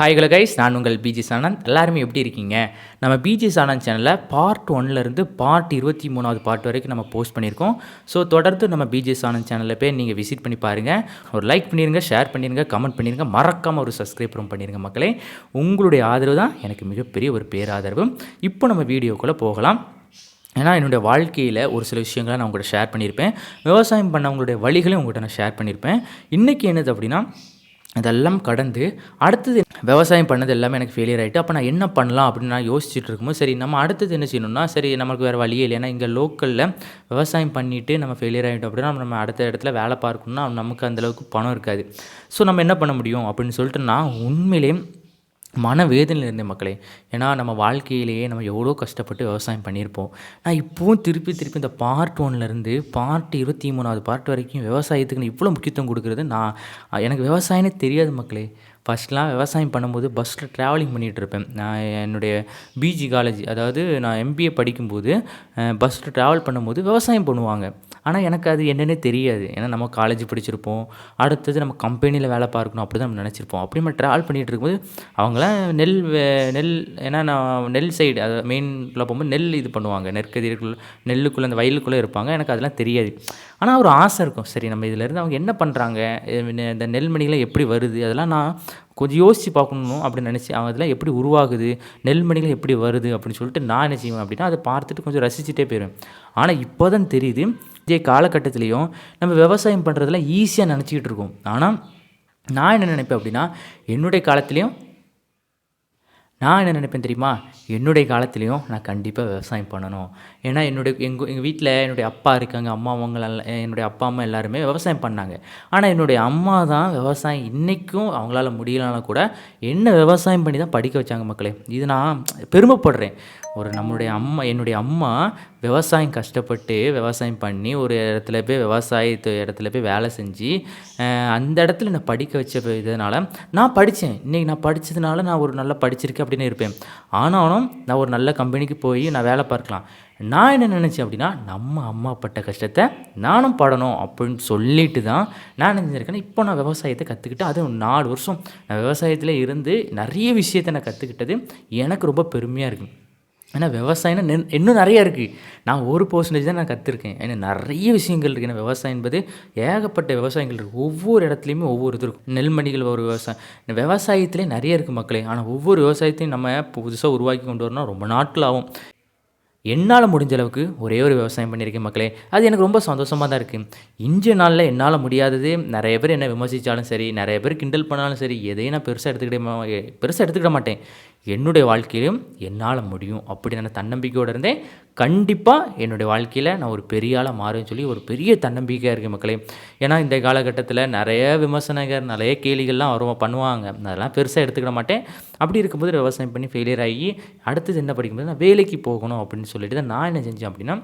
Hi hello guys நான் உங்கள் PG சானந்த். எல்லாருமே எப்படி இருக்கீங்க? நம்ம பிஜி சானந்த் சேனலில் பார்ட் ஒன்லேருந்து பார்ட் இருபத்தி மூணாவது பார்ட் வரைக்கும் நம்ம போஸ்ட் பண்ணியிருக்கோம். ஸோ தொடர்ந்து நம்ம பிஜி சானந்த் சேனலில் போய் நீங்கள் விசிட் பண்ணி பாருங்கள் ஒரு லைக் பண்ணிடுங்க ஷேர் பண்ணிடுங்க கமெண்ட் பண்ணிடுங்க மறக்காமல் ஒரு சப்ஸ்கிரைபரும் பண்ணிடுங்க மக்களே. உங்களுடைய ஆதரவு தான் எனக்கு மிகப்பெரிய ஒரு பேராதரவு. இப்போ நம்ம வீடியோக்குள்ளே போகலாம். ஏன்னா என்னுடைய வாழ்க்கையில் ஒரு சில விஷயங்களை நான் உங்கள்கிட்ட ஷேர் பண்ணியிருப்பேன். விவசாயம் பண்ணவங்களுடைய வழிகளையும் உங்கள்கிட்ட நான் ஷேர் பண்ணியிருப்பேன். இன்றைக்கி என்னது அப்படின்னா இதெல்லாம் கடந்து அடுத்தது விவசாயம் பண்ணது எல்லாமே எனக்கு ஃபெயிலியர் ஆகிட்டு அப்போ நான் என்ன பண்ணலாம் அப்படின்னு நான் யோசிச்சுட்டு இருக்கும்போது சரி நம்ம அடுத்தது என்ன செய்யணும்னா சரி நமக்கு வேறு வழியே இல்லை. ஏன்னா இங்கே லோக்கலில் விவசாயம் பண்ணிவிட்டு நம்ம ஃபெயிலியர் ஆகிட்டோம் அப்படின்னா நம்ம அடுத்த இடத்துல வேலை பார்க்கணும்னா நமக்கு அந்தளவுக்கு பணம் இருக்காது. ஸோ நம்ம என்ன பண்ண முடியும் அப்படின்னு சொல்லிட்டு நான் உண்மையிலேயே மனவேதனையில் இருந்த இருந்தேன் மக்களே ஏன்னா நம்ம வாழ்க்கையிலேயே நம்ம எவ்வளோ கஷ்டப்பட்டு விவசாயம் பண்ணியிருப்போம். நான் இப்போவும் திருப்பி திருப்பி இந்த பார்ட் ஒன்லேருந்து பார்ட் இருபத்தி மூணாவது பார்ட் வரைக்கும் விவசாயத்துக்கு நான் இவ்வளோ முக்கியத்துவம் கொடுக்குறது நான் எனக்கு விவசாயம்னே தெரியாது மக்களே. ஃபஸ்ட்லாம் விவசாயம் பண்ணும்போது பஸ்ஸில் ட்ராவலிங் பண்ணிகிட்டு இருப்பேன். நான் என்னுடைய பிஜி காலேஜ் அதாவது நான் எம்பிஏ படிக்கும்போது பஸ்ஸில் ட்ராவல் பண்ணும்போது விவசாயம் பண்ணுவாங்க. ஆனால் எனக்கு அது என்னென்னே தெரியாது. ஏன்னா நம்ம காலேஜ் படிச்சிருப்போம். அடுத்தது நம்ம கம்பெனியில் வேலை பார்க்கணும். அப்படி தான் நம்ம நினச்சிருப்போம். அப்படி நம்ம ட்ராவல் பண்ணிகிட்டு இருக்கும்போது அவங்களாம் நெல் நெல் ஏன்னா நான் நெல் சைடு அது மெயினில் போகும்போது நெல் இது பண்ணுவாங்க. நெற்கதிர்கள் நெல்லுக்குள்ளே அந்த வயலுக்குள்ளே இருப்பாங்க. எனக்கு அதெல்லாம் தெரியாது. ஆனால் ஒரு ஆசை இருக்கும். சரி நம்ம இதிலேருந்து அவங்க என்ன பண்ணுறாங்க இந்த நெல்மணிகளை எப்படி வருது? அதெல்லாம் நான் கொஞ்சம் யோசித்து பார்க்கணும் அப்படின்னு நினச்சி அவங்க அதெல்லாம் எப்படி உருவாகுது? நெல்மணிகள் எப்படி வருது? அப்படின்னு சொல்லிட்டு நான் என்ன செய்வேன் அப்படின்னா அதை பார்த்துட்டு கொஞ்சம் ரசிச்சுட்டே போயிடுவேன். ஆனால் இப்போ தான் தெரியுது இதே காலகட்டத்துலேயும் நம்ம விவசாயம் பண்ணுறதுல ஈஸியாக நினச்சிக்கிட்டு இருக்கோம். ஆனால் நான் என்ன நினைப்பேன் அப்படின்னா என்னுடைய காலத்துலேயும் நான் என்ன நினைப்பேன் தெரியுமா? என்னுடைய காலத்துலேயும் நான் கண்டிப்பாக விவசாயம் பண்ணணும். ஏன்னா என்னுடைய எங்கள் எங்கள் வீட்டில் என்னுடைய அப்பா இருக்காங்க அம்மா அவங்க என்னுடைய அப்பா அம்மா எல்லாருமே விவசாயம் பண்ணாங்க. ஆனால் என்னுடைய அம்மா தான் விவசாயம் இன்றைக்கும் அவங்களால முடியலனாலும் கூட என்ன விவசாயம் பண்ணி தான் படிக்க வச்சாங்க மக்களே. இது நான் பெருமைப்படுறேன். ஒரு நம்மளுடைய அம்மா என்னுடைய அம்மா விவசாயம் கஷ்டப்பட்டு விவசாயம் பண்ணி ஒரு இடத்துல போய் விவசாயத்து இடத்துல போய் வேலை செஞ்சு அந்த இடத்துல நான் படிக்க வச்ச இதனால் நான் படித்தேன் இன்றைக்கி நான் படித்ததுனால நான் ஒரு நல்லா படிச்சிருக்கேன் அப்படின்னு இருப்பேன். ஆனாலும் நான் ஒரு நல்ல கம்பெனிக்கு போய் நான் வேலை பார்க்கலாம். நான் என்ன நினச்சேன் அப்படின்னா நம்ம அம்மா பட்ட கஷ்டத்தை நானும் படணும் அப்படின்னு சொல்லிட்டு தான் நான் நினைச்சிருக்கேன் இப்போ நான் விவசாயத்தை கற்றுக்கிட்டு அதுவும் நாலு வருஷம் நான் விவசாயத்தில் இருந்து நிறைய விஷயத்தை நான் கற்றுக்கிட்டது எனக்கு ரொம்ப பெருமையாக இருக்குது ஏன்னா விவசாயம்னா நின் இன்னும் நிறைய இருக்குது நான் ஒரு பர்சன்டேஜ் தான் நான் கற்றுருக்கேன் ஏன்னா நிறைய விஷயங்கள் இருக்குது ஏன்னா விவசாயம் என்பது ஏகப்பட்ட விவசாயங்கள் இருக்குது ஒவ்வொரு இடத்துலையுமே ஒவ்வொரு இது இருக்கும். நெல்மணிகள் ஒரு விவசாயம். விவசாயத்திலே நிறைய இருக்குது மக்களே. ஆனால் ஒவ்வொரு விவசாயத்தையும் நம்ம புதுசாக உருவாக்கி கொண்டு வரணும் ரொம்ப நாட்கள் ஆகும். என்னால் முடிஞ்ச அளவுக்கு ஒரே ஒரு விவசாயம் பண்ணியிருக்கேன் மக்களே. அது எனக்கு ரொம்ப சந்தோஷமாக தான் இருக்குது இன்றைய நாளில் என்னால் முடியாதது நிறைய பேர் என்ன விமர்சித்தாலும் சரி நிறைய பேர் கிண்டல் பண்ணாலும் சரி எதையும் நான் பெருசாக எடுத்துக்கிட்டே பெருசாக எடுத்துக்கிட மாட்டேன். என்னுடைய வாழ்க்கையிலும் என்னால் முடியும் அப்படி நான் தன்னம்பிக்கையோடு இருந்தேன். கண்டிப்பாக என்னுடைய வாழ்க்கையில் நான் ஒரு பெரிய ஆளாக மாறுன்னு சொல்லி ஒரு பெரிய தன்னம்பிக்கையாக இருக்குது மக்களே. ஏன்னா இந்த காலகட்டத்தில் நிறைய விமர்சனங்கள் நிறைய கேலிகள்லாம் வருவோம் பண்ணுவாங்க. அதெல்லாம் பெருசாக எடுத்துக்கிட மாட்டேன். அப்படி இருக்கும்போது விவசாயம் பண்ணி ஃபெயிலியர் ஆகி அடுத்தது என்ன படிக்கும்போது நான் வேலைக்கு போகணும் அப்படின்னு சொல்லிட்டு தான் நான் என்ன செஞ்சேன் அப்படின்னா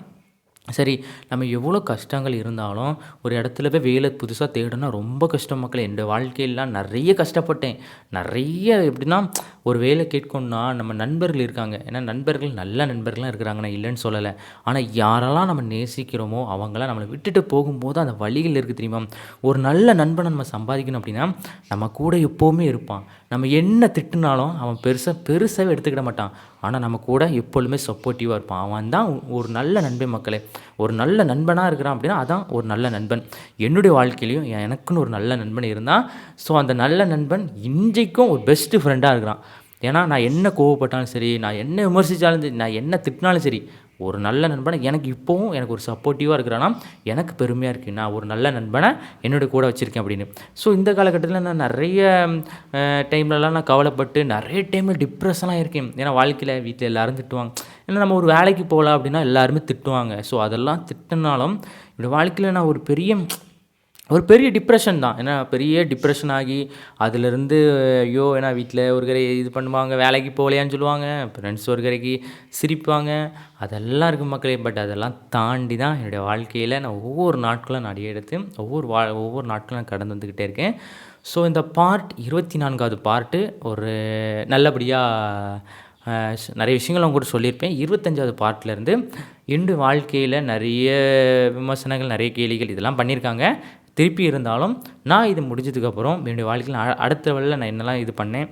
சரி நம்ம எவ்வளோ கஷ்டங்கள் இருந்தாலும் ஒரு இடத்துல போய் வேலை புதுசாக தேடணும்னா ரொம்ப கஷ்டம் மக்கள். என் வாழ்க்கையிலாம் நிறைய கஷ்டப்பட்டேன். நிறைய எப்படின்னா ஒரு வேலை கேட்கணுன்னா நம்ம நண்பர்கள் இருக்காங்க. ஏன்னா நண்பர்கள் நல்ல நண்பர்கள்லாம் இருக்கிறாங்க. நான் இல்லைன்னு சொல்லலை. ஆனால் யாரெல்லாம் நம்ம நேசிக்கிறோமோ அவங்களாம் நம்மளை விட்டுட்டு போகும்போது அந்த வழிகள் இருக்குது தெரியுமா? ஒரு நல்ல நண்பனை நம்ம சம்பாதிக்கணும் அப்படின்னா நம்ம கூட எப்போவுமே இருப்பான். நம்ம என்ன திட்டுனாலும் அவன் பெருசாக பெருசாகவே எடுத்துக்கிட மாட்டான். ஆனால் நம்ம கூட எப்பொழுதுமே சப்போர்ட்டிவாக இருப்பான். அவன் தான் ஒரு நல்ல நண்பன் மக்களே. ஒரு நல்ல நண்பனாக இருக்கிறான் அப்படின்னா அதான் ஒரு நல்ல நண்பன். என்னுடைய வாழ்க்கையிலையும் எனக்குன்னு ஒரு நல்ல நண்பன் இருந்தால் ஸோ அந்த நல்ல நண்பன் இன்றைக்கும் ஒரு பெஸ்ட்டு ஃப்ரெண்டாக இருக்கிறான். ஏன்னா நான் என்ன கோவப்பட்டாலும் சரி நான் என்ன விமர்சித்தாலும் சரி நான் என்ன திட்டினாலும் சரி ஒரு நல்ல நண்பனை எனக்கு இப்போவும் எனக்கு ஒரு சப்போர்ட்டிவாக இருக்கிறான்னா எனக்கு பெருமையாக இருக்குது நான் ஒரு நல்ல நண்பனை என்னுடைய கூட வச்சுருக்கேன் அப்படின்னு. ஸோ இந்த காலகட்டத்தில் நான் நிறைய டைம்லலாம் நான் கவலைப்பட்டு நிறைய டைமில் டிப்ரெஷனாக இருக்கேன். ஏன்னா வாழ்க்கையில் வீட்டில் எல்லோரும் திட்டுவாங்க ஏன்னா நம்ம ஒரு வேலைக்கு போகலாம் அப்படின்னா எல்லாருமே திட்டுவாங்க. ஸோ அதெல்லாம் திட்டினாலும் என்னோடய வாழ்க்கையில் நான் ஒரு பெரிய ஒரு பெரிய டிப்ரெஷன் தான். ஏன்னா பெரிய டிப்ரெஷன் ஆகி அதுலேருந்து ஐயோ ஏன்னா வீட்டில் ஒரு கரை இது பண்ணுவாங்க வேலைக்கு போகலையான்னு சொல்லுவாங்க ஃப்ரெண்ட்ஸ் ஒரு கரைக்கு சிரிப்பாங்க. அதெல்லாம் இருக்கும் மக்களே பட் அதெல்லாம் தாண்டி தான் என்னுடைய வாழ்க்கையில் நான் ஒவ்வொரு நாட்களும் நான் எடுத்து ஒவ்வொரு வா ஒவ்வொரு நாட்களும் நான் கடந்து வந்துக்கிட்டே இருக்கேன். ஸோ இந்த பார்ட் இருபத்தி நான்காவது பார்ட்டு ஒரு நல்லபடியாக நிறைய விஷயங்கள் அவங்க கூட சொல்லியிருப்பேன். இருபத்தஞ்சாவது பார்ட்லேருந்து இன்று வாழ்க்கையில் நிறைய விமர்சனங்கள் நிறைய கேள்விகள் இதெல்லாம் பண்ணியிருக்காங்க. திருப்பி இருந்தாலும் நான் இது முடிஞ்சதுக்கப்புறம் என்னுடைய வாழ்க்கையில் அடுத்த வழியில் நான் என்னெல்லாம் இது பண்ணேன்?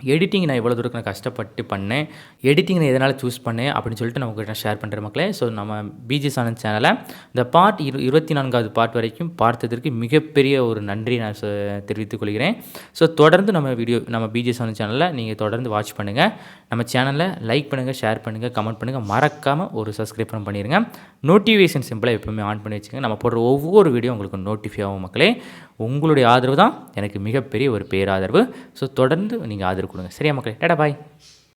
எடிட்டிங் நான் எவ்வளோ தூரம் நான் கஷ்டப்பட்டு பண்ணேன். எடிட்டிங் நான் எதனால் சூஸ் பண்ணேன் அப்படின்னு சொல்லிட்டு நான் உங்கள்கிட்ட ஷேர் பண்ணுறேன் மக்களே. ஸோ நம்ம பிஜி சானந்த் சேனலை இந்த பார்ட் இரு இருபத்தி நான்காவது பார்ட் வரைக்கும் பார்த்ததற்கு மிகப்பெரிய ஒரு நன்றி நான் தெரிவித்துக் கொள்கிறேன். ஸோ தொடர்ந்து நம்ம வீடியோ நம்ம பிஜி சானந்த் சேனலில் நீங்கள் தொடர்ந்து வாட்ச் பண்ணுங்கள் நம்ம சேனலை லைக் பண்ணுங்கள் ஷேர் பண்ணுங்கள் கமெண்ட் பண்ணுங்கள் மறக்காமல் ஒரு சப்ஸ்கிரைப் பண்ணிடுங்க நோட்டிஃபிகேஷன் சிம்பிளாக எப்பவுமே ஆன் பண்ணி வச்சுக்கோங்க நம்ம போடுற ஒவ்வொரு வீடியோ உங்களுக்கு நோட்டிஃபை ஆகும் மக்களே. உங்களுடைய ஆதரவு தான் எனக்கு மிகப்பெரிய ஒரு பேராதரவு. ஸோ தொடர்ந்து நீங்கள் ஆதரவு கொடுங்க சரியா மக்களே டாடா பாய்